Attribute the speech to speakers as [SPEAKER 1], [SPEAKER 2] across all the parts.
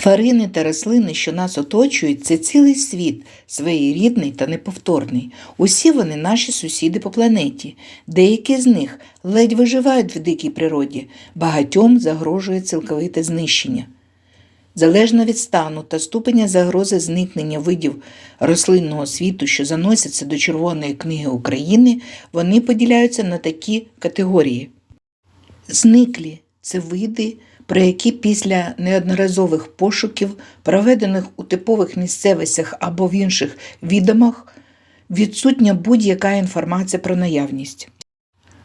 [SPEAKER 1] Тварини та рослини, що нас оточують, це цілий світ, своєрідний та неповторний. Усі вони наші сусіди по планеті. Деякі з них ледь виживають в дикій природі, багатьом загрожує цілковите знищення. Залежно від стану та ступеня загрози зникнення видів рослинного світу, що заносяться до Червоної книги України, вони поділяються на такі категорії. Зниклі це види, про які після неодноразових пошуків, проведених у типових місцевостях або в інших відомах, відсутня будь-яка інформація про наявність.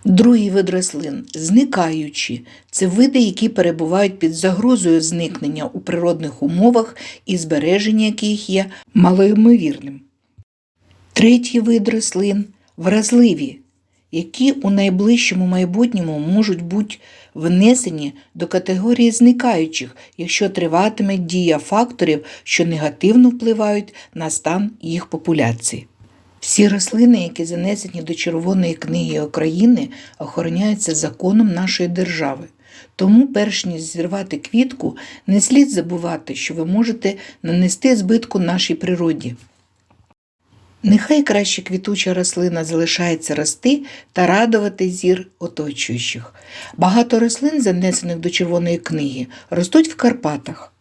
[SPEAKER 1] Другий вид рослин зникаючі це види, які перебувають під загрозою зникнення у природних умовах і збереження яких є малоймовірним. Третій вид рослин вразливі, які у найближчому майбутньому можуть бути внесені до категорії зникаючих, якщо триватиме дія факторів, що негативно впливають на стан їх популяції. Всі рослини, які занесені до Червоної книги України, охороняються законом нашої держави. Тому, перш ніж зірвати квітку, не слід забувати, що ви можете нанести збитку нашій природі. Нехай краще квітуча рослина залишається рости та радувати зір оточуючих. Багато рослин, занесених до Червоної книги, ростуть в Карпатах.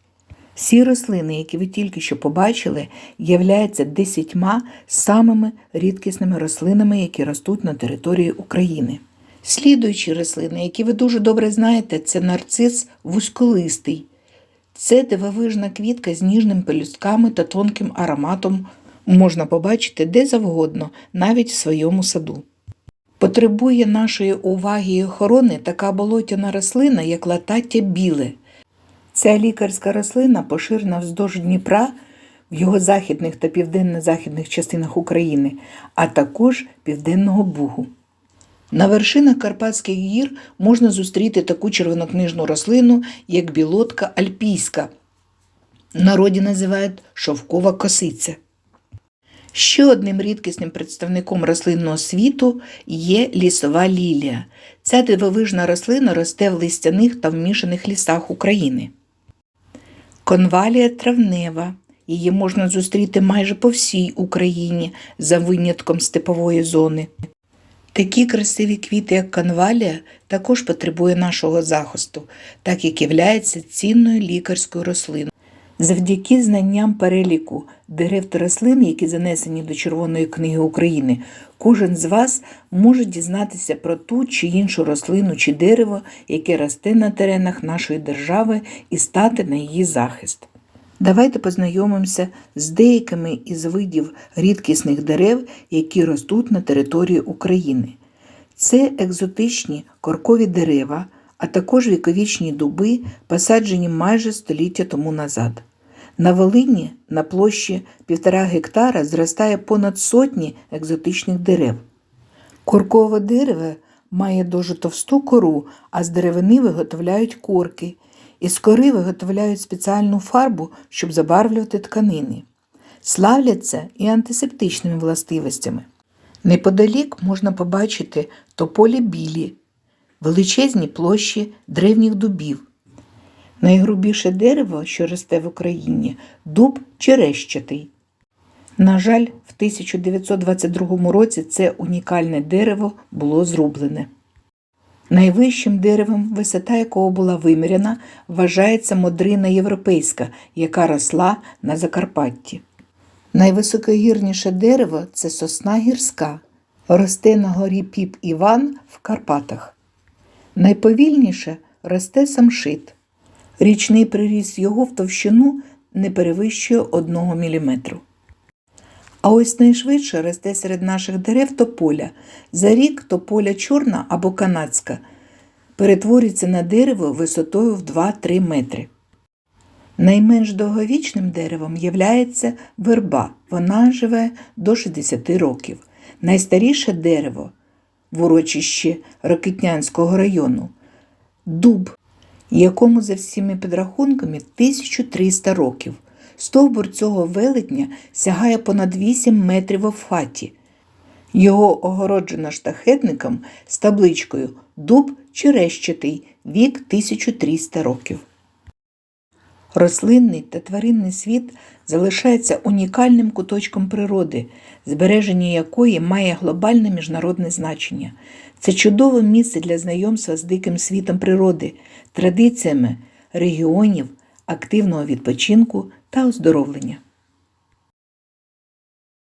[SPEAKER 1] Всі рослини, які ви тільки що побачили, являються десятьма самими рідкісними рослинами, які ростуть на території України. Слідуючі рослини, які ви дуже добре знаєте, це нарцис вузьколистий. Це дивовижна квітка з ніжним пелюстками та тонким ароматом можна побачити де завгодно, навіть в своєму саду. Потребує нашої уваги і охорони така болотяна рослина, як латаття біле. Ця лікарська рослина поширена вздовж Дніпра в його західних та південно-західних частинах України, а також Південного Бугу. На вершинах Карпатських гір можна зустріти таку червонокнижну рослину, як білотка альпійська. Народі називають шовкова косиця. Ще одним рідкісним представником рослинного світу є лісова лілія. Ця дивовижна рослина росте в листяних та вмішаних лісах України. Конвалія травнева. Її можна зустріти майже по всій Україні за винятком степової зони. Такі красиві квіти, як конвалія, також потребує нашого захисту, так як являється цінною лікарською рослиною. Завдяки знанням переліку дерев та рослин, які занесені до Червоної книги України, кожен з вас може дізнатися про ту чи іншу рослину чи дерево, яке росте на теренах нашої держави, і стати на її захист. Давайте познайомимося з деякими із видів рідкісних дерев, які ростуть на території України. Це екзотичні коркові дерева, а також віковічні дуби, посаджені майже століття тому назад. На Волині на площі півтора гектара зростає понад сотні екзотичних дерев. Коркове дерево має дуже товсту кору, а з деревини виготовляють корки. Із кори виготовляють спеціальну фарбу, щоб забарвлювати тканини. Славляться і антисептичними властивостями. Неподалік можна побачити тополі білі, величезні площі древніх дубів. Найгрубіше дерево, що росте в Україні, дуб черещатий. На жаль, в 1922 році це унікальне дерево було зрублене. Найвищим деревом, висота якого була виміряна, вважається модрина європейська, яка росла на Закарпатті. Найвисокогірніше дерево це сосна гірська, росте на горі Піп Іван в Карпатах. Найповільніше росте самшит. Річний приріст його в товщину не перевищує 1 мм. А ось найшвидше росте серед наших дерев тополя. За рік тополя чорна або канадська перетворюється на дерево висотою в 2-3 метри. Найменш довговічним деревом являється верба. Вона живе до 60 років. Найстаріше дерево в урочищі Рокитнянського району дуб, якому за всіми підрахунками 1300 років. Стовбур цього велетня сягає понад 8 метрів фаті. Його огороджено штахетником з табличкою Дуб черещатий, вік 1300 років. Рослинний та тваринний світ залишається унікальним куточком природи, збереження якої має глобальне міжнародне значення. Це чудове місце для знайомства з диким світом природи, традиціями регіонів, активного відпочинку та оздоровлення.